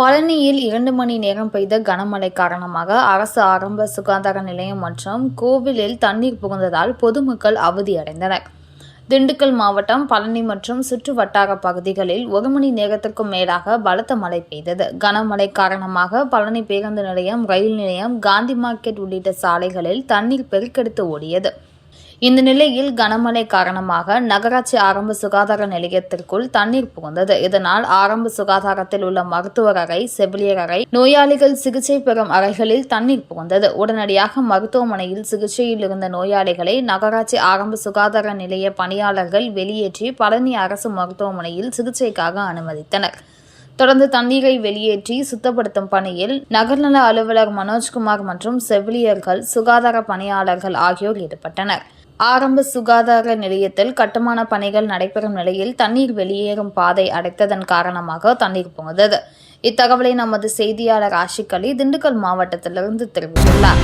பழனியில் இரண்டு மணி நேரம் பெய்த கனமழை காரணமாக அரசு ஆரம்ப சுகாதார நிலையம் மற்றும் கோவிலில் தண்ணீர் புகுந்ததால் பொதுமக்கள் அவதியடைந்தனர். திண்டுக்கல் மாவட்டம் பழனி மற்றும் சுற்று வட்டார பகுதிகளில் ஒரு மணி நேரத்திற்கும் மேலாக பலத்த மழை பெய்தது. கனமழை காரணமாக பழனி பேருந்து நிலையம் ரயில் நிலையம் காந்தி மார்க்கெட் உள்ளிட்ட சாலைகளில் தண்ணீர் பெருக்கெடுத்து ஓடியது. இந்த நிலையில் கனமழை காரணமாக நகராட்சி ஆரம்ப சுகாதார நிலையத்திற்குள் தண்ணீர் புகுந்தது. இதனால் ஆரம்ப சுகாதாரத்தில் உள்ள மருத்துவர் அறை செவிலியர் அறை நோயாளிகள் சிகிச்சை பெறும் அறைகளில் தண்ணீர் புகுந்தது. உடனடியாக மருத்துவமனையில் சிகிச்சையில் இருந்த நோயாளிகளை நகராட்சி ஆரம்ப சுகாதார நிலைய பணியாளர்கள் வெளியேற்றி பழனி அரசு மருத்துவமனையில் சிகிச்சைக்காக அனுமதித்தனர். தொடர்ந்து தண்ணீரை வெளியேற்றி சுத்தப்படுத்தும் பணியில் நகர்நல அலுவலர் மனோஜ்குமார் மற்றும் செவிலியர்கள் சுகாதார பணியாளர்கள் ஆகியோர் ஈடுபட்டனர். ஆரம்ப சுகாதார நிலையத்தில் கட்டுமான பணிகள் நடைபெறும் நிலையில் தண்ணீர் வெளியேறும் பாதை அடைத்ததன் காரணமாக தண்ணீர் புகுந்தது. இத்தகவலை நமது செய்தியாளர் ஆஷிக் அலி திண்டுக்கல் மாவட்டத்திலிருந்து தெரிவித்துள்ளார்.